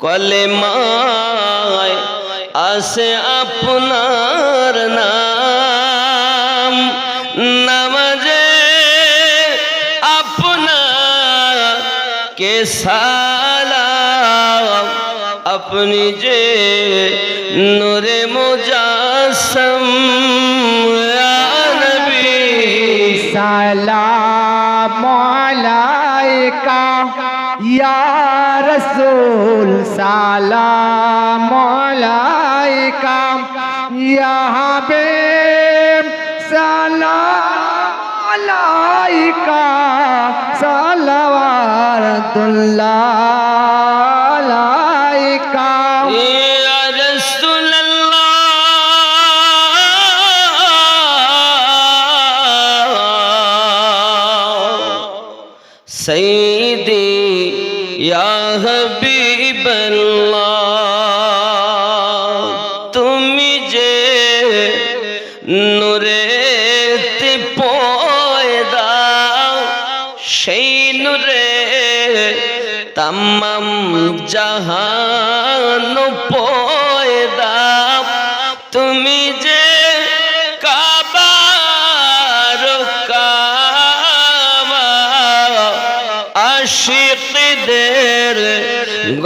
কলেমায় আসে আপনার নাম। নামাজে আপনার কে সালাম? আপনি যে নূরে মুজাসম ইয়া নবী। সালাম আলাইকা ইয়া রাসূল সালাম আলাইকা ইয়া হাবিব সালাম আলাইকা সৈদি হবিবল্লা তুমি যে নুরে পয়দা সেই নুরে তাম জাহান পয়দা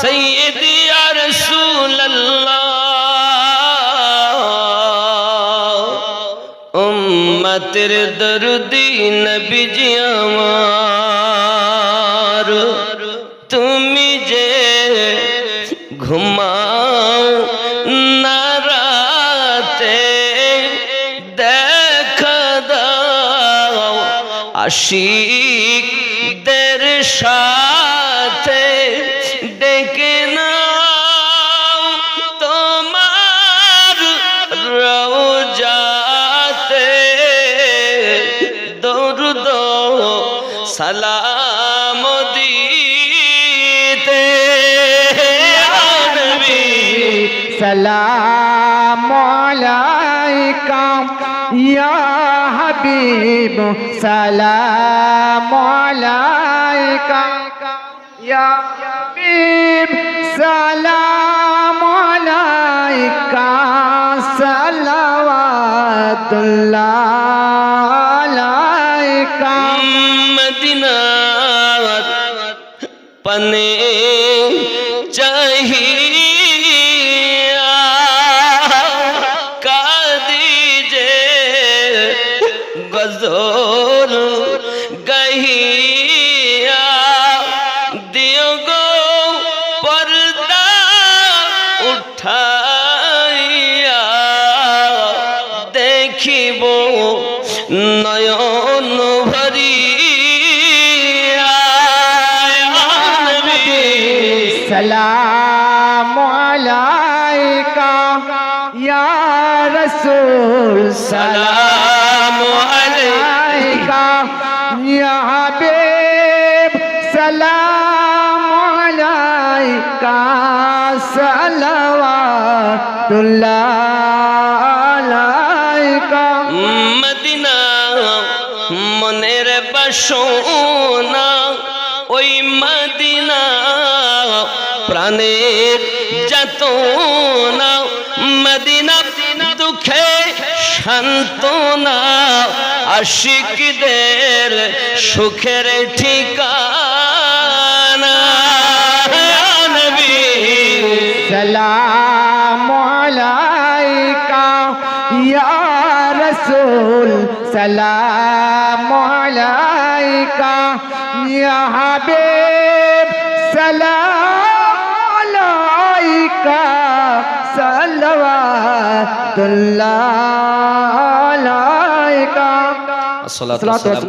سيدي يا رسول الله উম্মতের দরদি নবীজি আমার তুমি যে ঘুমাও না রাতে দেখা দাও আশিক দের সাথে সালাম দিতে। সালাম আলাইকা ইয়া হাবিব। সালাম আলাইকা ইয়া হাবিব। সালাম আলাইকা সালাওয়াতুল্লাহ আলাইকা মদিনার পনে চাহিয়া কাদি যে গজল গহিয়া দিও গো পর্দা উঠাইয়া দেখিব নয়ন ভরিয়া সালাম আলাইকা, ইয়া রাসূল, সালাম আলাইকা, ইয়া হাবিব, সালাম আলাইকা, সালাওয়াতুল্লাহ আলাইকা। মদিনা, মনের বাসনা, ওই মদিনা প্রাণের যত না মদিনা দুঃখে শান্তনা আশিকদের সুখের ঠিকানা। সালাম আলাইকা, ইয়া রাসূল, সালাম আলাইকা, ইয়া হাবিব, সালাম আসসালাতু